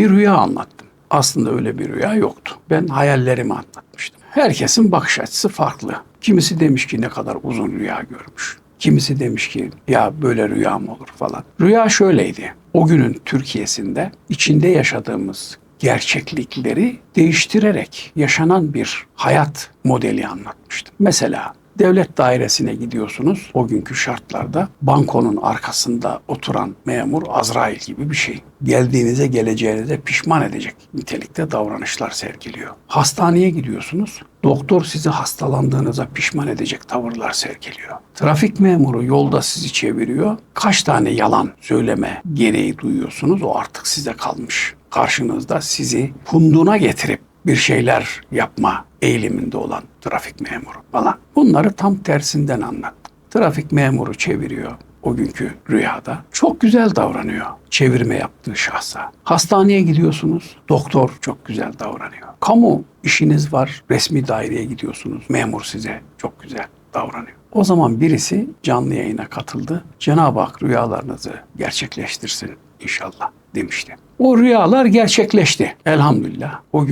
Bir rüya anlattım. Aslında öyle bir rüya yoktu. Ben hayallerimi anlatmıştım. Herkesin bakış açısı farklı. Kimisi demiş ki ne kadar uzun rüya görmüş. Kimisi demiş ki ya böyle rüya mı olur falan. Rüya şöyleydi. O günün Türkiye'sinde içinde yaşadığımız gerçeklikleri değiştirerek yaşanan bir hayat modeli anlatmıştım. Mesela devlet dairesine gidiyorsunuz o günkü şartlarda bankonun arkasında oturan memur Azrail gibi bir şey. Geldiğinize geleceğinize pişman edecek nitelikte davranışlar sergiliyor. Hastaneye gidiyorsunuz doktor sizi hastalandığınıza pişman edecek tavırlar sergiliyor. Trafik memuru yolda sizi çeviriyor. Kaç tane yalan söyleme gereği duyuyorsunuz o artık size kalmış. Karşınızda sizi punduna getirip bir şeyler yapma eğiliminde olan trafik memuru falan. Bunları tam tersinden anlattım. Trafik memuru çeviriyor o günkü rüyada. Çok güzel davranıyor çevirme yaptığı şahsa. Hastaneye gidiyorsunuz, doktor çok güzel davranıyor. Kamu işiniz var, resmi daireye gidiyorsunuz, memur size çok güzel davranıyor. O zaman birisi canlı yayına katıldı. Cenab-ı Hak rüyalarınızı gerçekleştirsin inşallah demişti. O rüyalar gerçekleşti elhamdülillah. O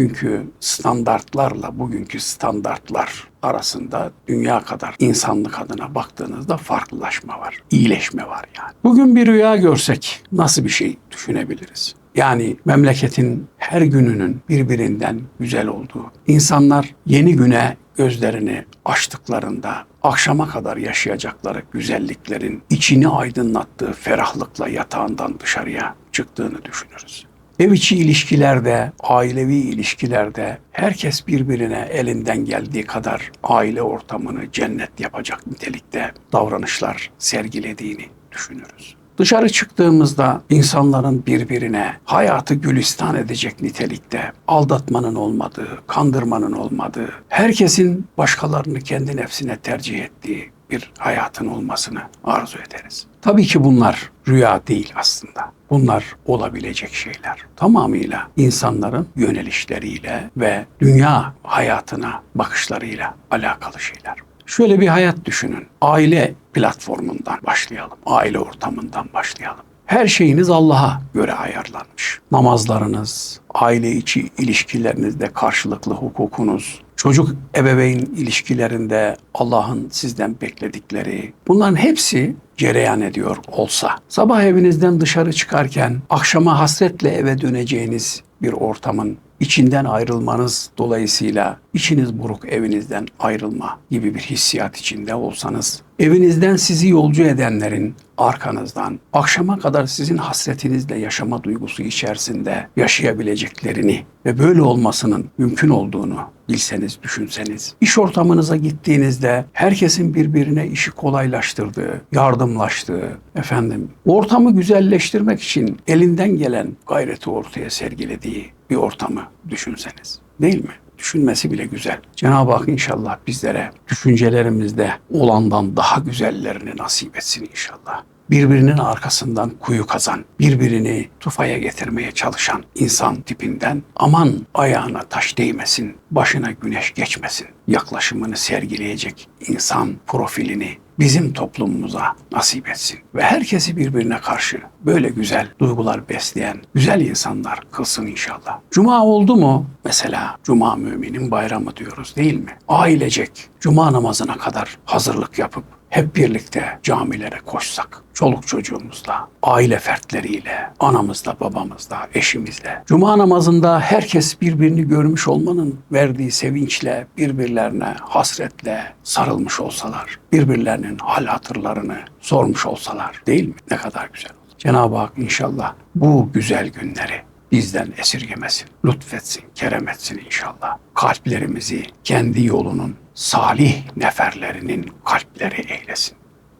standartlarla bugünkü standartlar arasında dünya kadar insanlık adına baktığınızda farklılaşma var. iyileşme var yani. Bugün bir rüya görsek nasıl bir şey düşünebiliriz? Yani memleketin her gününün birbirinden güzel olduğu, insanlar yeni güne gözlerini açtıklarında akşama kadar yaşayacakları güzelliklerin içini aydınlattığı ferahlıkla yatağından dışarıya çıktığını düşünürüz. Ev içi ilişkilerde, ailevi ilişkilerde herkes birbirine elinden geldiği kadar aile ortamını cennet yapacak nitelikte davranışlar sergilediğini düşünürüz. Dışarı çıktığımızda insanların birbirine hayatı gülistan edecek nitelikte aldatmanın olmadığı, kandırmanın olmadığı, herkesin başkalarını kendi nefsine tercih ettiği bir hayatın olmasını arzu ederiz. Tabii ki bunlar rüya değil aslında. Bunlar olabilecek şeyler. Tamamıyla insanların yönelişleriyle ve dünya hayatına bakışlarıyla alakalı şeyler. Şöyle bir hayat düşünün. Aile platformundan başlayalım. Aile ortamından başlayalım. Her şeyiniz Allah'a göre ayarlanmış. Namazlarınız, aile içi ilişkilerinizde karşılıklı hukukunuz, çocuk ebeveyn ilişkilerinde Allah'ın sizden bekledikleri bunların hepsi cereyan ediyor olsa sabah evinizden dışarı çıkarken akşama hasretle eve döneceğiniz bir ortamın içinden ayrılmanız dolayısıyla içiniz buruk evinizden ayrılma gibi bir hissiyat içinde olsanız evinizden sizi yolcu edenlerin arkanızdan akşama kadar sizin hasretinizle yaşama duygusu içerisinde yaşayabileceklerini ve böyle olmasının mümkün olduğunu bilseniz, düşünseniz. iş ortamınıza gittiğinizde herkesin birbirine işi kolaylaştırdığı, yardımlaştığı, efendim ortamı güzelleştirmek için elinden gelen gayreti ortaya sergilediği bir ortamı düşünseniz. Değil mi? Düşünmesi bile güzel. Cenab-ı Hak inşallah bizlere düşüncelerimizde olandan daha güzellerini nasip etsin inşallah birbirinin arkasından kuyu kazan, birbirini tufaya getirmeye çalışan insan tipinden aman ayağına taş değmesin, başına güneş geçmesin yaklaşımını sergileyecek insan profilini bizim toplumumuza nasip etsin. Ve herkesi birbirine karşı böyle güzel duygular besleyen güzel insanlar kılsın inşallah. Cuma oldu mu? Mesela Cuma müminin bayramı diyoruz değil mi? Ailecek Cuma namazına kadar hazırlık yapıp hep birlikte camilere koşsak, çoluk çocuğumuzla, aile fertleriyle, anamızla, babamızla, eşimizle. Cuma namazında herkes birbirini görmüş olmanın verdiği sevinçle, birbirlerine hasretle sarılmış olsalar, birbirlerinin hal hatırlarını sormuş olsalar değil mi? Ne kadar güzel. Cenab-ı Hak inşallah bu güzel günleri bizden esirgemesin, lütfetsin, kerem etsin inşallah. Kalplerimizi kendi yolunun salih neferlerinin kalpleri eylesin.